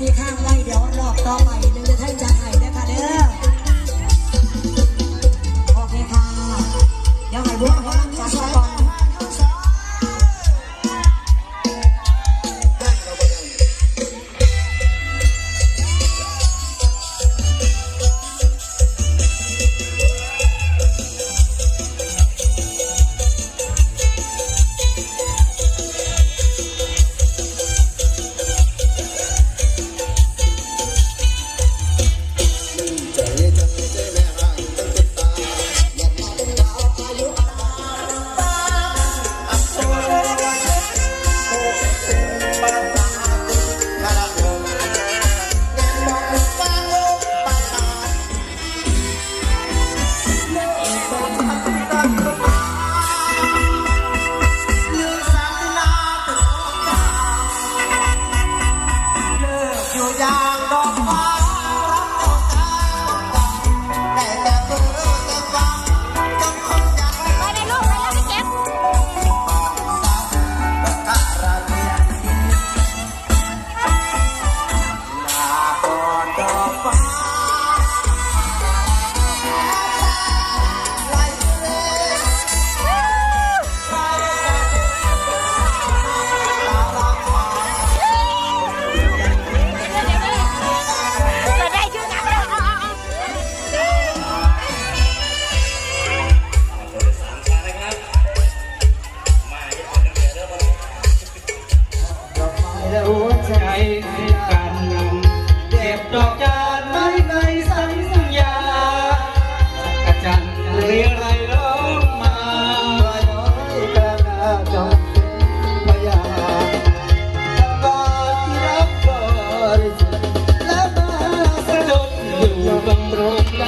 ที่ข้างไว้เดี๋ยวรอบต่อไปหนึ่งจท่านจะไถได้ค่ะเด้อ ใจกันเด็บดอกจานไม้ในสัญญากกะจันเรียไรร้งมาน้อยกระนาจอดพยาบาที่รับบริสุทธิ์แลดู